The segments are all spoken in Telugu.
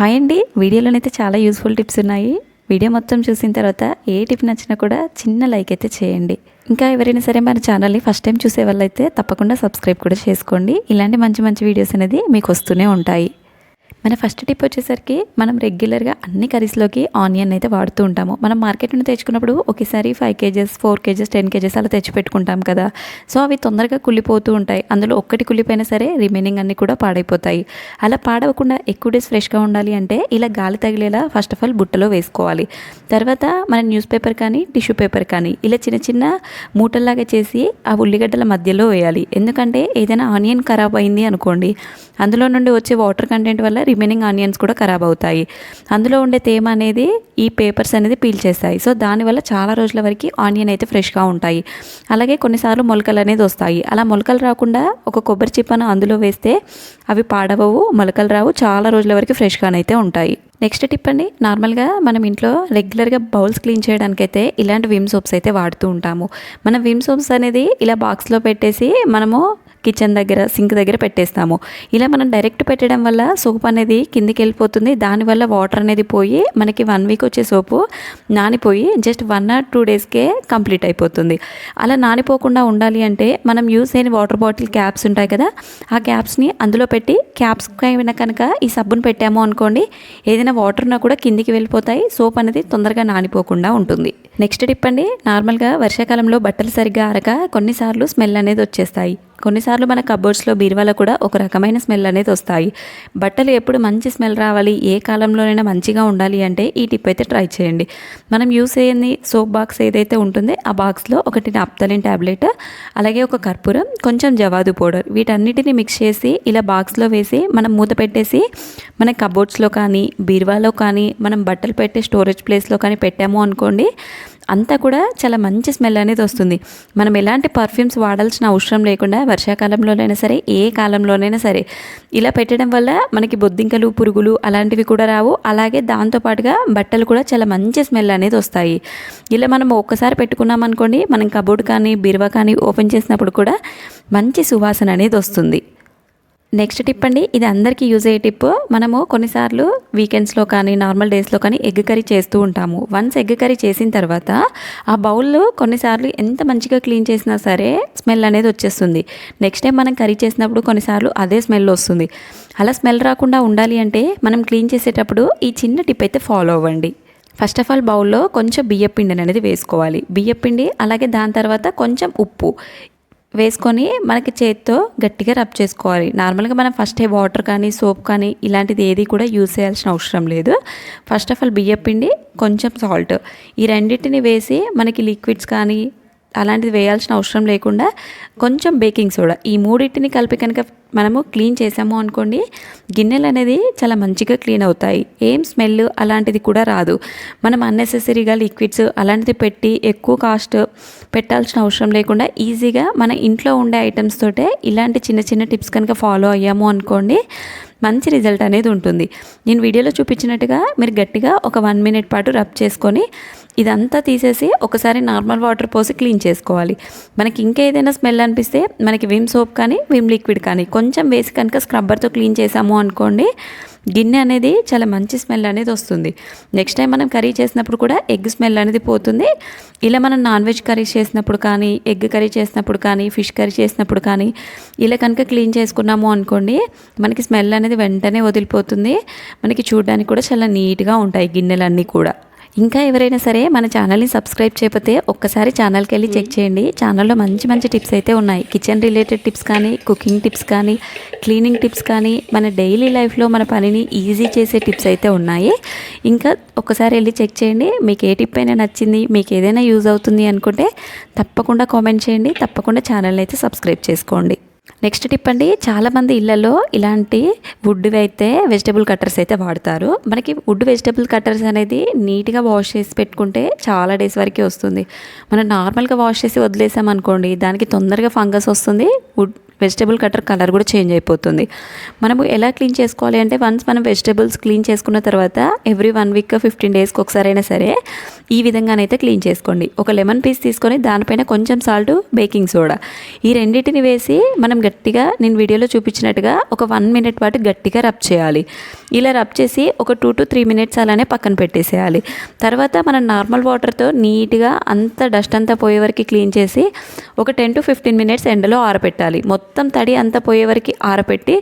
హాయ్ అండి. వీడియోలోనైతే చాలా యూస్ఫుల్ టిప్స్ ఉన్నాయి. వీడియో మొత్తం చూసిన తర్వాత ఏ టిప్ నచ్చినా కూడా చిన్న లైక్ అయితే చేయండి. ఇంకా ఎవరైనా సరే మన ఛానల్ని ఫస్ట్ టైం చూసే వాళ్ళైతే తప్పకుండా సబ్స్క్రైబ్ కూడా చేసుకోండి. ఇలాంటి మంచి మంచి వీడియోస్ అనేది మీకు వస్తూనే ఉంటాయి. మన ఫస్ట్ టిప్ వచ్చేసరికి మనం రెగ్యులర్గా అన్ని కర్రీస్లోకి ఆనియన్ అయితే వాడుతూ ఉంటాము. మనం మార్కెట్ నుండి తెచ్చుకున్నప్పుడు ఒకేసారి five kgs four kgs ten kgs అలా తెచ్చి పెట్టుకుంటాం కదా. సో అవి తొందరగా కుళ్ళిపోతూ ఉంటాయి. అందులో ఒక్కటి కుళ్ళిపోయినా సరే రిమైనింగ్ అన్నీ కూడా పాడైపోతాయి. అలా పాడవకుండా ఎక్కువ డేస్ ఫ్రెష్గా ఉండాలి అంటే ఇలా గాలి తగిలేలా ఫస్ట్ ఆఫ్ ఆల్ బుట్టలో వేసుకోవాలి. తర్వాత మన న్యూస్ పేపర్ కానీ టిష్యూ పేపర్ కానీ ఇలా చిన్న చిన్న మూటల్లాగా చేసి ఆ ఉల్లిగడ్డల మధ్యలో వేయాలి. ఎందుకంటే ఏదైనా ఆనియన్ ఖరాబ్ అయింది అనుకోండి అందులో నుండి వచ్చే వాటర్ కంటెంట్ వల్ల రిమైనింగ్ ఆనియన్స్ కూడా ఖరాబ్ అవుతాయి. అందులో ఉండే తేమ అనేది ఈ పేపర్స్ అనేది పీల్చేస్తాయి సో దానివల్ల చాలా రోజుల వరకు ఆనియన్ అయితే ఫ్రెష్గా ఉంటాయి. అలాగే కొన్నిసార్లు మొలకలు అనేది వస్తాయి. అలా మొలకలు రాకుండా ఒక కొబ్బరి చిప్పను అందులో వేస్తే అవి పాడవవు మొలకలు రావు చాలా రోజుల వరకు ఫ్రెష్గానైతే ఉంటాయి. నెక్స్ట్ టిప్ అండి నార్మల్గా మనం ఇంట్లో రెగ్యులర్గా బౌల్స్ క్లీన్ చేయడానికైతే ఇలాంటి విమ్ సోప్స్ అయితే వాడుతూ ఉంటాము. మన విమ్ సోప్స్ అనేది ఇలా బాక్స్లో పెట్టేసి మనము కిచెన్ దగ్గర సింక్ దగ్గర పెట్టేస్తాము. ఇలా మనం డైరెక్ట్ పెట్టడం వల్ల సోప్ అనేది కిందికి వెళ్ళిపోతుంది. దానివల్ల వాటర్ అనేది పోయి మనకి వన్ వీక్ వచ్చే సోపు నానిపోయి జస్ట్ వన్ ఆర్ టూ డేస్కే కంప్లీట్ అయిపోతుంది. అలా నానిపోకుండా ఉండాలి అంటే మనం యూస్ అయిన వాటర్ బాటిల్ క్యాప్స్ ఉంటాయి కదా ఆ క్యాప్స్ని అందులో పెట్టి క్యాప్స్ అయినా కనుక ఈ సబ్బును పెట్టాము అనుకోండి ఏదైనా వాటర్ ఉన్నా కూడా కిందికి వెళ్ళిపోతాయి. సోప్ అనేది తొందరగా నానిపోకుండా ఉంటుంది. నెక్స్ట్ టిప్ అండి నార్మల్గా వర్షాకాలంలో బట్టలు సరిగ్గా అరక కొన్నిసార్లు స్మెల్ అనేది వచ్చేస్తాయి. కొన్నిసార్లు మన కబోర్డ్స్లో బీరువాలో కూడా ఒక రకమైన స్మెల్ అనేది వస్తాయి. బట్టలు ఎప్పుడు మంచి స్మెల్ రావాలి ఏ కాలంలోనైనా మంచిగా ఉండాలి అంటే ఈ టిప్ అయితే ట్రై చేయండి. మనం యూస్ చేయని సోప్ బాక్స్ ఏదైతే ఉంటుందో ఆ బాక్స్లో ఒకటి అప్తలిన్ ట్యాబ్లెట్ అలాగే ఒక కర్పూరం కొంచెం జవాదు పౌడర్ వీటన్నిటిని మిక్స్ చేసి ఇలా బాక్స్లో వేసి మనం మూత పెట్టేసి మన కబోర్డ్స్లో కానీ బీరువాలో కానీ మనం బట్టలు పెట్టే స్టోరేజ్ ప్లేస్లో కానీ పెట్టాము అనుకోండి అంతా కూడా చాలా మంచి స్మెల్ అనేది వస్తుంది. మనం ఎలాంటి పర్ఫ్యూమ్స్ వాడాల్సిన అవసరం లేకుండా వర్షాకాలంలోనైనా సరే ఏ కాలంలోనైనా సరే ఇలా పెట్టడం వల్ల మనకి బొద్దింకలు పురుగులు అలాంటివి కూడా రావు. అలాగే దాంతోపాటుగా బట్టలు కూడా చాలా మంచి స్మెల్ అనేది వస్తాయి. ఇలా మనం ఒక్కసారి పెట్టుకున్నాం అనుకోండి మనం కబోర్డ్ కానీ బీరువా కానీ ఓపెన్ చేసినప్పుడు కూడా మంచి సువాసన అనేది వస్తుంది. నెక్స్ట్ టిప్ అండి ఇది అందరికీ యూజ్ అయ్యే టిప్. మనము కొన్నిసార్లు వీకెండ్స్లో కానీ నార్మల్ డేస్లో కానీ ఎగ్ కర్రీ చేస్తూ ఉంటాము. వన్స్ ఎగ్ కర్రీ చేసిన తర్వాత ఆ బౌల్ కొన్నిసార్లు ఎంత మంచిగా క్లీన్ చేసినా సరే స్మెల్ అనేది వచ్చేస్తుంది. నెక్స్ట్ టైం మనం కర్రీ చేసినప్పుడు కొన్నిసార్లు అదే స్మెల్ వస్తుంది. అలా స్మెల్ రాకుండా ఉండాలి అంటే మనం క్లీన్ చేసేటప్పుడు ఈ చిన్న టిప్ అయితే ఫాలో అవ్వండి. ఫస్ట్ ఆఫ్ ఆల్ బౌల్లో కొంచెం బియ్యపిండి అనేది వేసుకోవాలి. బియ్యపిండి అలాగే దాని తర్వాత కొంచెం ఉప్పు. వేసుకొని మనకి చేత్తో గట్టిగా రబ్ చేసుకోవాలి. నార్మల్గా మనం ఫస్ట్ వాటర్ కానీ సోప్ కానీ ఇలాంటిది ఏది కూడా యూజ్ చేయాల్సిన అవసరం లేదు. ఫస్ట్ ఆఫ్ ఆల్ బియ్యపిండి కొంచెం సాల్ట్ ఈ రెండింటిని వేసి మనకి లిక్విడ్స్ కానీ అలాంటిది వేయాల్సిన అవసరం లేకుండా కొంచెం బేకింగ్ సోడా. ఈ మూడింటిని కలిపి కనుక మనము క్లీన్ చేసాము అనుకోండి గిన్నెలు అనేది చాలా మంచిగా క్లీన్ అవుతాయి. ఏం స్మెల్ అలాంటిది కూడా రాదు. మనం అన్నెసెసరీగా లిక్విడ్స్ అలాంటిది పెట్టి ఎక్కువ కాస్ట్ పెట్టాల్సిన అవసరం లేకుండా ఈజీగా మన ఇంట్లో ఉండే ఐటమ్స్ తోటే ఇలాంటి చిన్న చిన్న టిప్స్ కనుక ఫాలో అయ్యాము అనుకోండి మంచి రిజల్ట్ అనేది ఉంటుంది. నేను వీడియోలో చూపించినట్టుగా మీరు గట్టిగా ఒక వన్ మినిట్ పాటు రబ్ చేసుకొని ఇదంతా తీసేసి ఒకసారి నార్మల్ వాటర్ పోసి క్లీన్ చేసుకోవాలి. మనకి ఇంకా ఏదైనా స్మెల్ అనిపిస్తే మనకి విమ్ సోప్ కానీ విమ్ లిక్విడ్ కానీ కొంచెం వేసి కనుక స్క్రబ్బర్తో క్లీన్ చేసాము అనుకోండి గిన్నె అనేది చాలా మంచి స్మెల్ అనేది వస్తుంది. నెక్స్ట్ టైం మనం కర్రీ చేసినప్పుడు కూడా ఎగ్ స్మెల్ అనేది పోతుంది. ఇలా మనం నాన్ వెజ్ కర్రీ చేసినప్పుడు కానీ ఎగ్ కర్రీ చేసినప్పుడు కానీ ఫిష్ కర్రీ చేసినప్పుడు కానీ ఇలా కనుక క్లీన్ చేసుకున్నాము అనుకోండి మనకి స్మెల్ అనేది వెంటనే వదిలిపోతుంది. మనకి చూడడానికి కూడా చాలా నీట్గా ఉంటాయి గిన్నెలన్నీ కూడా. ఇంకా ఎవరైనా సరే మన ఛానల్ని సబ్స్క్రైబ్ చేయకపోతే ఒక్కసారి ఛానల్కి వెళ్ళి చెక్ చేయండి. ఛానల్లో మంచి మంచి టిప్స్ అయితే ఉన్నాయి. కిచెన్ రిలేటెడ్ టిప్స్ కానీ కుకింగ్ టిప్స్ కానీ క్లీనింగ్ టిప్స్ కానీ మన డైలీ లైఫ్లో మన పనిని ఈజీ చేసే టిప్స్ అయితే ఉన్నాయి. ఇంకా ఒక్కసారి వెళ్ళి చెక్ చేయండి. మీకు ఏ టిప్ అయినా నచ్చింది మీకు ఏదైనా యూజ్ అవుతుంది అనుకుంటే తప్పకుండా కామెంట్ చేయండి. తప్పకుండా ఛానల్ని అయితే సబ్స్క్రైబ్ చేసుకోండి. నెక్స్ట్ టిప్ అండి చాలామంది ఇళ్ళలో ఇలాంటి వుడ్వి అయితే వెజిటబుల్ కట్టర్స్ అయితే వాడతారు. మనకి వుడ్ వెజిటబుల్ కట్టర్స్ అనేది నీట్గా వాష్ చేసి పెట్టుకుంటే చాలా డేస్ వరకు వస్తుంది. మనం నార్మల్గా వాష్ చేసి వదిలేసాం అనుకోండి దానికి తొందరగా ఫంగస్ వస్తుంది వుడ్ వెజిటేబుల్ కట్టర్ కలర్ కూడా చేంజ్ అయిపోతుంది. మనము ఎలా క్లీన్ చేసుకోవాలి అంటే వన్స్ మనం వెజిటేబుల్స్ క్లీన్ చేసుకున్న తర్వాత ఎవ్రీ వన్ వీక్ ఫిఫ్టీన్ డేస్కి ఒకసారి అయినా సరే ఈ విధంగానైతే క్లీన్ చేసుకోండి. ఒక లెమన్ పీస్ తీసుకొని దానిపైన కొంచెం సాల్ట్ బేకింగ్ సోడా ఈ రెండింటిని వేసి మనం గట్టిగా నేను వీడియోలో చూపించినట్టుగా ఒక వన్ మినిట్ పాటు గట్టిగా రబ్ చేయాలి. ఇలా రబ్ చేసి ఒక టూ టు త్రీ మినిట్స్ అలానే పక్కన పెట్టేసేయాలి. తర్వాత మనం నార్మల్ వాటర్తో నీట్గా అంత డస్ట్ అంతా పోయే వరకు క్లీన్ చేసి ఒక టెన్ టు ఫిఫ్టీన్ మినిట్స్ ఎండలో ఆరబెట్టాలి మొత్తం తడి అంతా పోయే వరకు ఆరబెట్టి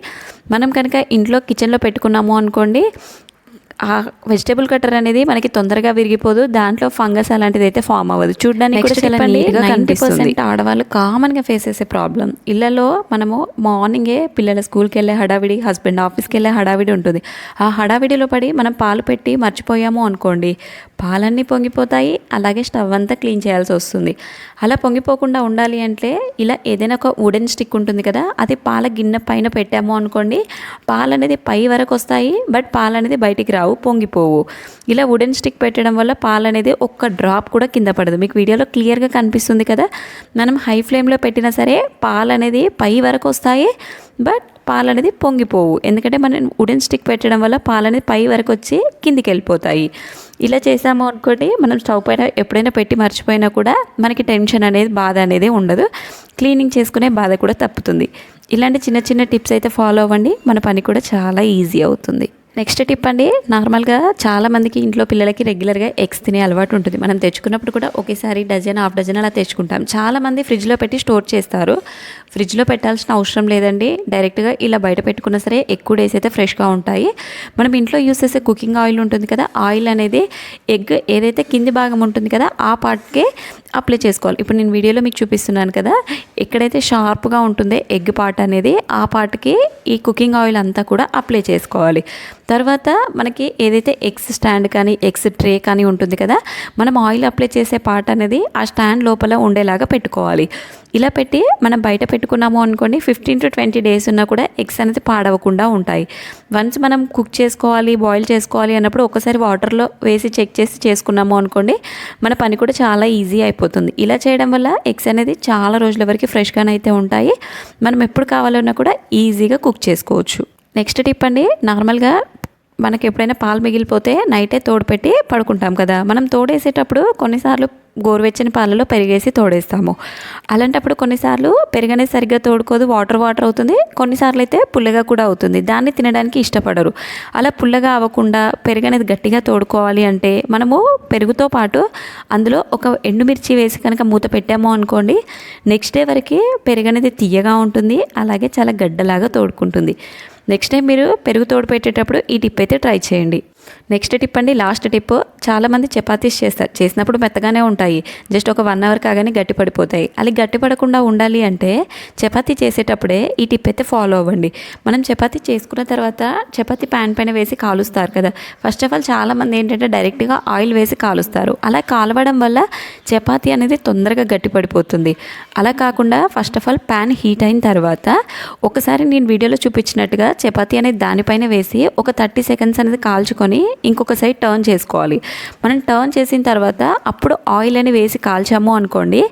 మనం కనుక ఇంట్లో కిచెన్లో పెట్టుకున్నాము అనుకోండి ఆ వెజిటేబుల్ కట్టర్ అనేది మనకి తొందరగా విరిగిపోదు. దాంట్లో ఫంగస్ అలాంటిది అయితే ఫామ్ అవ్వదు. చూడడానికి కనిపిస్తుంది. ఆడవాళ్ళు కామన్గా ఫేస్ చేసే ప్రాబ్లం ఇళ్ళలో మనము మార్నింగే పిల్లల స్కూల్కి వెళ్ళే హడావిడి హస్బెండ్ ఆఫీస్కి వెళ్ళే హడావిడి ఉంటుంది. ఆ హడావిడిలో పడి మనం పాలు పెట్టి మర్చిపోయాము అనుకోండి పాలన్నీ పొంగిపోతాయి అలాగే స్టవ్ అంతా క్లీన్ చేయాల్సి వస్తుంది. అలా పొంగిపోకుండా ఉండాలి అంటే ఇలా ఏదైనా ఒక వుడెన్ స్టిక్ ఉంటుంది కదా అది పాల గిన్నె పైన పెట్టాము అనుకోండి పాలు అనేది పై వరకు వస్తాయి బట్ పాలు అనేది బయటికి రావు పొంగిపోవు. ఇలా వుడెన్ స్టిక్ పెట్టడం వల్ల పాలు అనేది ఒక్క డ్రాప్ కూడా కింద పడదు. మీకు వీడియోలో క్లియర్గా కనిపిస్తుంది కదా మనం హై ఫ్లేమ్లో పెట్టినా సరే పాలు అనేది పై వరకు వస్తాయి బట్ పాలు అనేది పొంగిపోవు. ఎందుకంటే మనం వుడెన్ స్టిక్ పెట్టడం వల్ల పాలు అనేది పై వరకు వచ్చి కిందికి వెళ్ళిపోతాయి. ఇలా చేసాము అనుకోండి మనం స్టవ్ పైన ఎప్పుడైనా పెట్టి మర్చిపోయినా కూడా మనకి టెన్షన్ అనేది బాధ అనేది ఉండదు. క్లీనింగ్ చేసుకునే బాధ కూడా తప్పుతుంది. ఇలాంటి చిన్న చిన్న టిప్స్ అయితే ఫాలో అవ్వండి. మన పని కూడా చాలా ఈజీ అవుతుంది. నెక్స్ట్ టిప్ అండి నార్మల్గా చాలామందికి ఇంట్లో పిల్లలకి రెగ్యులర్గా ఎగ్స్ తినే అలవాటు ఉంటుంది. మనం తెచ్చుకున్నప్పుడు కూడా ఒకేసారి డజన్ హాఫ్ డజన్ అలా తెచ్చుకుంటాం. చాలామంది ఫ్రిడ్జ్లో పెట్టి స్టోర్ చేస్తారు. ఫ్రిడ్జ్లో పెట్టాల్సిన అవసరం లేదండి. డైరెక్ట్గా ఇలా బయట పెట్టుకున్నా సరే ఎక్కువ డేస్ అయితే ఫ్రెష్గా ఉంటాయి. మనం ఇంట్లో యూస్ చేసే కుకింగ్ ఆయిల్ ఉంటుంది కదా ఆయిల్ అనేది ఎగ్ ఏదైతే కింది భాగం ఉంటుంది కదా ఆ పార్ట్కే అప్లై చేసుకోవాలి. ఇప్పుడు నేను వీడియోలో మీకు చూపిస్తున్నాను కదా ఎక్కడైతే షార్ప్గా ఉంటుందో ఎగ్ పార్ట్ అనేది ఆ పార్ట్కి ఈ కుకింగ్ ఆయిల్ అంతా కూడా అప్లై చేసుకోవాలి. తర్వాత మనకి ఏదైతే ఎగ్స్ స్టాండ్ కానీ ఎగ్స్ ట్రే కానీ ఉంటుంది కదా మనం ఆయిల్ అప్లై చేసే పార్ట్ అనేది ఆ స్టాండ్ లోపల ఉండేలాగా పెట్టుకోవాలి. ఇలా పెట్టి మనం బయట పెట్టుకున్నాము అనుకోండి ఫిఫ్టీన్ టు ట్వంటీ డేస్ ఉన్నా కూడా ఎగ్స్ అనేది పాడవకుండా ఉంటాయి. వన్స్ మనం కుక్ చేసుకోవాలి బాయిల్ చేసుకోవాలి అన్నప్పుడు ఒకసారి వాటర్లో వేసి చెక్ చేసి చేసుకున్నాము అనుకోండి మన పని కూడా చాలా ఈజీ అయిపోతుంది. ఇలా చేయడం వల్ల ఎగ్స్ అనేది చాలా రోజుల వరకు ఫ్రెష్గానైతే ఉంటాయి. మనం ఎప్పుడు కావాలన్నా కూడా ఈజీగా కుక్ చేసుకోవచ్చు. నెక్స్ట్ టిప్ అండి నార్మల్గా మనకి ఎప్పుడైనా పాలు మిగిలిపోతే నైటే తోడుపెట్టి పడుకుంటాం కదా. మనం తోడేసేటప్పుడు కొన్నిసార్లు గోరువెచ్చని పాలలో పెరిగేసి తోడేస్తాము. అలాంటప్పుడు కొన్నిసార్లు పెరుగనే సరిగ్గా తోడుకోదు వాటర్ వాటర్ అవుతుంది. కొన్నిసార్లు అయితే పుల్లగా కూడా అవుతుంది. దాన్ని తినడానికి ఇష్టపడరు. అలా పుల్లగా అవ్వకుండా పెరుగనేది గట్టిగా తోడుకోవాలి అంటే మనము పెరుగుతో పాటు అందులో ఒక ఎండుమిర్చి వేసి కనుక మూత పెట్టాము అనుకోండి నెక్స్ట్ డే వరకు పెరుగనేది తీయగా ఉంటుంది. అలాగే చాలా గడ్డలాగా తోడుకుంటుంది. నెక్స్ట్ టైం మీరు పెరుగు తోడు పెట్టేటప్పుడు ఈ టిప్ అయితే ట్రై చేయండి. నెక్స్ట్ టిప్ అండి లాస్ట్ టిప్. చాలామంది చపాతీస్ చేస్తారు చేసినప్పుడు మెత్తగానే ఉంటాయి. జస్ట్ ఒక వన్ అవర్ కాగానే గట్టి పడిపోతాయి. అలా గట్టి పడకుండా ఉండాలి అంటే చపాతీ చేసేటప్పుడే ఈ టిప్ అయితే ఫాలో అవ్వండి. మనం చపాతీ చేసుకున్న తర్వాత చపాతీ ప్యాన్ పైన వేసి కాలుస్తారు కదా. ఫస్ట్ ఆఫ్ ఆల్ చాలామంది ఏంటంటే డైరెక్ట్గా ఆయిల్ వేసి కాలుస్తారు. అలా కాలవడం వల్ల చపాతీ అనేది తొందరగా గట్టి పడిపోతుంది. అలా కాకుండా first of all pan heat అయిన తర్వాత ఒకసారి నేను వీడియోలో చూపించినట్టుగా చపాతీ అనేది దానిపైన వేసి ఒక థర్టీ సెకండ్స్ అనేది కాల్చుకొని ఇంకొక సైడ్ టర్న్ చేసుకోవాలి. మనం టర్న్ చేసిన తర్వాత అప్పుడు ఆయిల్ అని వేసి కాల్చాము అనుకోండి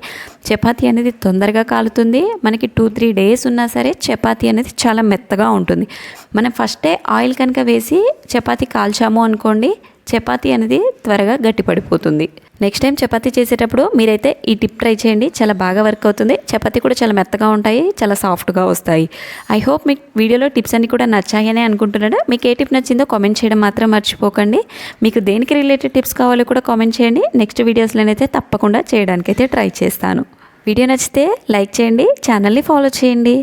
చపాతీ అనేది తొందరగా కాలుతుంది. మనకి టూ త్రీ డేస్ ఉన్నా సరే చపాతీ అనేది చాలా మెత్తగా ఉంటుంది. మనం ఫస్టే ఆయిల్ కనుక వేసి చపాతీ కాల్చాము అనుకోండి చపాతీ అనేది త్వరగా గట్టిపడిపోతుంది. నెక్స్ట్ టైం చపాతీ చేసేటప్పుడు మీరైతే ఈ టిప్ ట్రై చేయండి. చాలా బాగా వర్క్ అవుతుంది. చపాతీ కూడా చాలా మెత్తగా ఉంటాయి చాలా సాఫ్ట్గా వస్తాయి. ఐ హోప్ మీకు వీడియోలో టిప్స్ అన్ని కూడా నచ్చాయని అనుకుంటున్నాడు మీకు ఏ టిప్ నచ్చిందో కామెంట్ చేయడం మాత్రం మర్చిపోకండి. మీకు దేనికి రిలేటెడ్ టిప్స్ కావాలో కూడా కామెంట్ చేయండి. నెక్స్ట్ వీడియోస్లోనైతే తప్పకుండా చేయడానికైతే ట్రై చేస్తాను. వీడియో నచ్చితే లైక్ చేయండి. ఛానల్ని ఫాలో చేయండి.